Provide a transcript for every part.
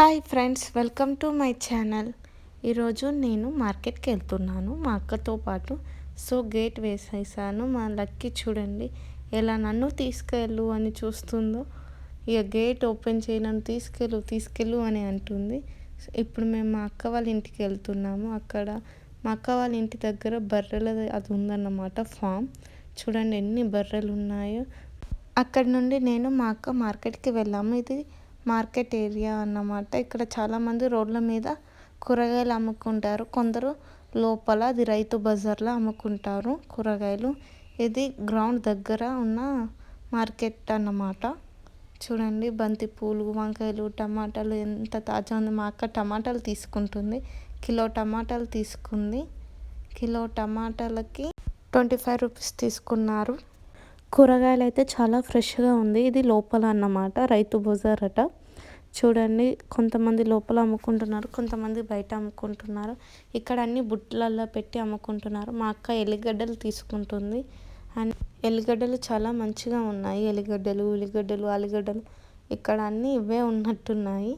Hi friends welcome to my channel. ఈరోజు నేను మార్కెట్కి వెళ్తున్నాను. మా అక్కతో పాటు సో గేట్ వేసేసాను. మా లక్కీ చూడండి ఎలా నన్ను తీసుకెళ్ళు అని చూస్తుందో. ఇక గేట్ ఓపెన్ చేయి నన్ను తీసుకెళ్ళు తీసుకెళ్ళు అని అంటుంది. ఇప్పుడు మేము మా అక్క వాళ్ళ ఇంటికి వెళ్తున్నాము. అక్కడ మా అక్క వాళ్ళ ఇంటి దగ్గర బర్రెల అది ఉందన్నమాట ఫామ్. చూడండి ఎన్ని బర్రెలు ఉన్నాయో. అక్కడ నుండి నేను మా అక్క మార్కెట్కి వెళ్ళాము. ఇది మార్కెట్ ఏరియా అన్నమాట. ఇక్కడ చాలామంది రోడ్ల మీద కూరగాయలు అమ్ముకుంటారు. కొందరు లోపల అది రైతు బజార్లో అమ్ముకుంటారు కూరగాయలు. ఇది గ్రౌండ్ దగ్గర ఉన్న మార్కెట్ అన్నమాట. చూడండి బంతి పూలు వంకాయలు టమాటాలు ఎంత తాజా ఉంది. మా అక్క టమాటాలు తీసుకుంటుంది. కిలో టమాటాలు తీసుకుంది. కిలో టమాటాలకి ట్వంటీ ఫైవ్ రూపీస్ తీసుకున్నారు. కూరగాయలు అయితే చాలా ఫ్రెష్గా ఉంది. ఇది లోపల అన్నమాట రైతు బజార్ అట చూడండి కొంతమంది లోపల అమ్ముకుంటున్నారు కొంతమంది బయట అమ్ముకుంటున్నారు. ఇక్కడ అన్ని బుట్టలలో పెట్టి అమ్ముకుంటున్నారు. మా అక్క ఎల్లిగడ్డలు తీసుకుంటుంది. అండ్ ఎల్లిగడ్డలు చాలా మంచిగా ఉన్నాయి. ఎల్లిగడ్డలు ఉల్లిగడ్డలు ఆలుగడ్డలు ఇక్కడ అన్నీ ఇవే ఉన్నట్టున్నాయి.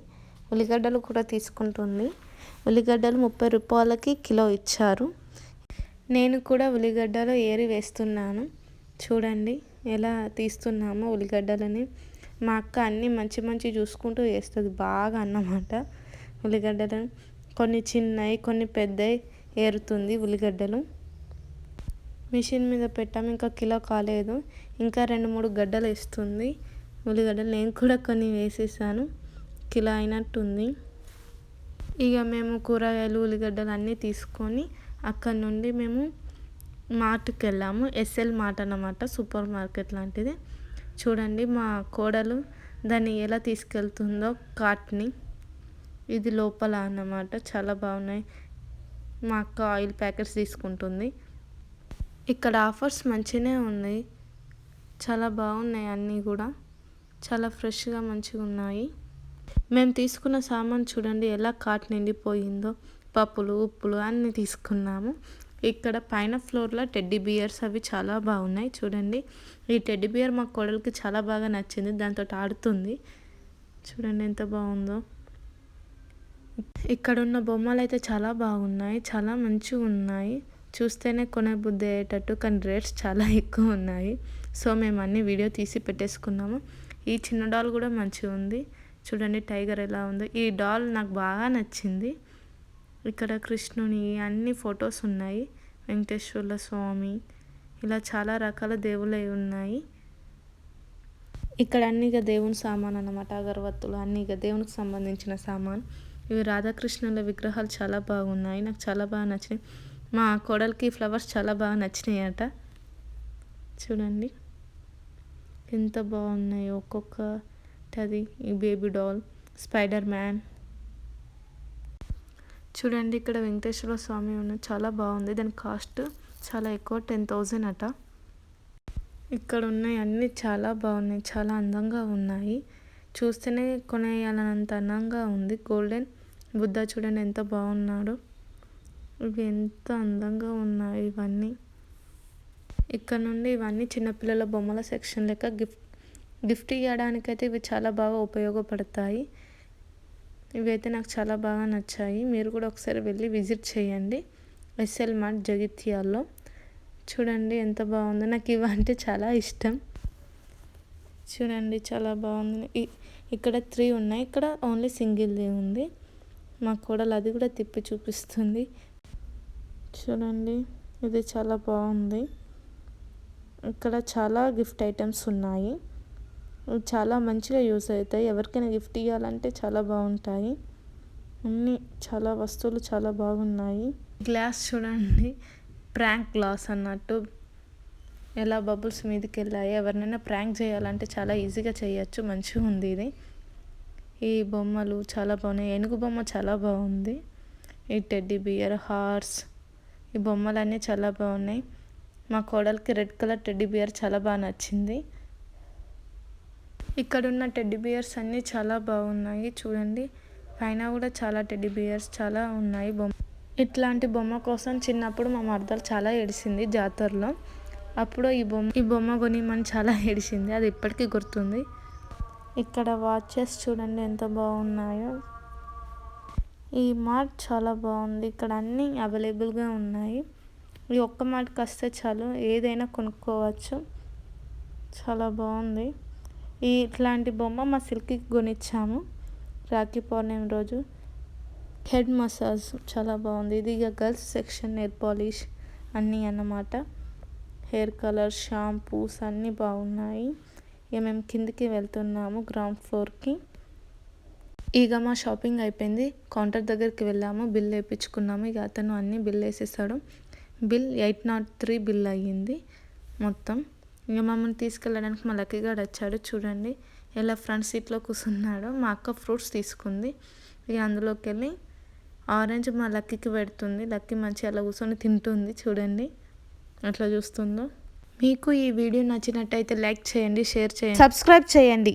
ఉల్లిగడ్డలు కూడా తీసుకుంటుంది. ఉల్లిగడ్డలు ముప్పై రూపాయలకి కిలో ఇచ్చారు. నేను కూడా ఉల్లిగడ్డలు ఏరి వేస్తున్నాను. చూడండి. ఎలా తీస్తున్నామో ఉల్లిగడ్డలని మా అక్క అన్నీ మంచి మంచి చూసుకుంటూ వేస్తుంది బాగా అన్నమాట. ఉల్లిగడ్డలను కొన్ని చిన్నవి కొన్ని పెద్దవి ఏరుతుంది ఉల్లిగడ్డలు. మిషన్ మీద పెట్టాము ఇంకా కిలో కాలేదు. ఇంకా రెండు మూడు గడ్డలు వేస్తుంది ఉల్లిగడ్డలు. నేను కూడా కొన్ని వేసేసాను కిలో అయినట్టుంది. ఇక మేము కూరగాయలు ఉల్లిగడ్డలు అన్నీ తీసుకొని అక్కడ నుండి మేము మార్ట్కి వెళ్ళాము ఎస్ఎల్ మార్ట్ అన్నమాట సూపర్ మార్కెట్ లాంటిది. చూడండి మా కోడలు దాన్ని ఎలా తీసుకెళ్తుందో కాట్ని. ఇది లోపల అన్నమాట చాలా బాగున్నాయి. మా అక్క ఆయిల్ ప్యాకెట్స్ తీసుకుంటుంది. ఇక్కడ ఆఫర్స్ మంచిగానే ఉన్నాయి. చాలా బాగున్నాయి అన్నీ కూడా. చాలా ఫ్రెష్గా మంచిగా ఉన్నాయి మేము తీసుకున్న సామాన్ చూడండి ఎలా కాట్ నిండిపోయిందో. పప్పులు ఉప్పులు అన్నీ తీసుకున్నాము. ఇక్కడ పైన ఫ్లోర్లో టెడ్డీ బియర్స్ అవి చాలా బాగున్నాయి. చూడండి. ఈ టెడ్డీ బియర్ మా కోడలికి చాలా బాగా నచ్చింది. దాంతో ఆడుతుంది. చూడండి ఎంత బాగుందో. ఇక్కడ ఉన్న బొమ్మలు అయితే చాలా బాగున్నాయి. చాలా మంచిగా ఉన్నాయి. చూస్తేనే కొనే బుద్ధి అయ్యేటట్టు కానీ రేట్స్ చాలా ఎక్కువ ఉన్నాయి. సో మేము అన్ని వీడియో తీసి పెట్టేసుకున్నాము. ఈ చిన్న డాల్ కూడా మంచిగా ఉంది. చూడండి టైగర్ ఎలా ఉందో. ఈ డాల్ నాకు బాగా నచ్చింది. ఇక్కడ కృష్ణుని అన్ని ఫొటోస్ ఉన్నాయి. వెంకటేశ్వర్ల స్వామి. ఇలా చాలా రకాల దేవుళ్ళు ఉన్నాయి. ఇక్కడ అన్ని ఇక దేవుని సామాన్ అన్నమాట. అగరవత్తులు అన్ని ఇక దేవునికి సంబంధించిన సామాన్. ఇవి రాధాకృష్ణుల విగ్రహాలు చాలా బాగున్నాయి. నాకు చాలా బాగా నచ్చినాయి. మా కోడలికి ఫ్లవర్స్ చాలా బాగా నచ్చినాయి అట చూడండి. ఎంత బాగున్నాయి ఒక్కొక్కటి ఈ బేబీ డాల్ స్పైడర్ మ్యాన్. చూడండి ఇక్కడ వెంకటేశ్వర స్వామి ఉన్న చాలా బాగుంది. దాని కాస్ట్ చాలా ఎక్కువ టెన్ థౌజండ్ అట. ఇక్కడ ఉన్నాయి అన్నీ చాలా బాగున్నాయి చాలా అందంగా ఉన్నాయి. చూస్తేనే కొనేయాలనంత అందంగా ఉంది. గోల్డెన్ బుద్ధ చూడండి ఎంత బాగున్నాడు. ఇవి ఎంత అందంగా ఉన్నాయి ఇవన్నీ. ఇక్కడ నుండి ఇవన్నీ చిన్నపిల్లల బొమ్మల సెక్షన్ లెక్క గిఫ్ట్ గిఫ్ట్ ఇవ్వడానికైతే ఇవి చాలా బాగా ఉపయోగపడతాయి. ఇవైతే నాకు చాలా బాగా నచ్చాయి. మీరు కూడా ఒకసారి వెళ్ళి విజిట్ చేయండి. ఎస్ఎల్ మార్ట్ జగిత్యాల్లో. చూడండి ఎంత బాగుందో. నాకు ఇవంటే చాలా ఇష్టం. చూడండి చాలా బాగుంది. ఇక్కడ త్రీ ఉన్నాయి. ఇక్కడ ఓన్లీ సింగిల్ది ఉంది. మా కోడలు అది కూడా తిప్పి చూపిస్తుంది. చూడండి. ఇది చాలా బాగుంది. ఇక్కడ చాలా గిఫ్ట్ ఐటమ్స్ ఉన్నాయి. చాలా మంచిగా యూస్ అవుతాయి. ఎవరికైనా గిఫ్ట్ ఇవ్వాలంటే చాలా బాగుంటాయి. అన్నీ చాలా వస్తువులు చాలా బాగున్నాయి. గ్లాస్ చూడండి. ప్రాంక్ గ్లాస్ అన్నట్టు ఎలా బబుల్స్ మీదకి వెళ్ళాయి ఎవరినైనా ప్రాంక్ చేయాలంటే చాలా ఈజీగా చేయొచ్చు. మంచిగా ఉంది ఇది. ఈ బొమ్మలు చాలా బాగున్నాయి. ఏనుగు బొమ్మ చాలా బాగుంది. ఈ టెడ్డీ బియర్ హార్స్ ఈ బొమ్మలన్నీ చాలా బాగున్నాయి. మా కోడలికి రెడ్ కలర్ టెడ్డీ బియర్ చాలా బాగా నచ్చింది. ఇక్కడ ఉన్న టెడ్డీ బియర్స్ అన్నీ చాలా బాగున్నాయి చూడండి. పైన కూడా చాలా టెడ్డీ బియర్స్ చాలా ఉన్నాయి బొమ్మ. ఇట్లాంటి బొమ్మ కోసం చిన్నప్పుడు మా మరదలు చాలా ఏడిసింది జాతరలో. అప్పుడు ఈ బొమ్మ ఈ బొమ్మ కొనిమని చాలా ఏడిసింది అది ఇప్పటికీ గుర్తుంది. ఇక్కడ వాచెస్ చూడండి ఎంత బాగున్నాయో. ఈ మార్ట్ చాలా బాగుంది ఇక్కడ అన్నీ అవైలబుల్గా ఉన్నాయి. ఈ ఒక్క మార్ట్కి వస్తే చాలు ఏదైనా కొనుక్కోవచ్చు. చాలా బాగుంది. ఇట్లాంటి బొమ్మ మా సిల్క్కి కొనిచ్చాము. రాఖీ పౌర్ణమి రోజు. హెడ్ మసాజ్ చాలా బాగుంది. ఇది ఇక గర్ల్స్ సెక్షన్ హెయిర్ పాలిష్ అన్నీ అన్నమాట. హెయిర్ కలర్ షాంపూస్ అన్నీ బాగున్నాయి. ఇక మేము కిందికి వెళ్తున్నాము గ్రౌండ్ ఫ్లోర్కి. ఇక మా షాపింగ్ అయిపోయింది. కౌంటర్ దగ్గరికి వెళ్ళాము. బిల్ వేయించుకున్నాము. ఇక అతను అన్నీ బిల్ వేసేసాడు. Bill eight nought three bill అయ్యింది మొత్తం. ఇక మమ్మల్ని తీసుకెళ్ళడానికి మా లక్కీ గారు వచ్చాడు చూడండి. ఎలా ఫ్రంట్ సీట్లో కూర్చున్నాడో మా అక్క ఫ్రూట్స్ తీసుకుంది. ఇక అందులోకి వెళ్ళి ఆరెంజ్ మా లక్కీకి పెడుతుంది. లక్కీ మంచిగా అలా కూర్చొని తింటుంది చూడండి. అట్లా చూస్తుందో. మీకు ఈ వీడియో నచ్చినట్టయితే లైక్ చేయండి షేర్ చేయండి. సబ్స్క్రైబ్ చేయండి.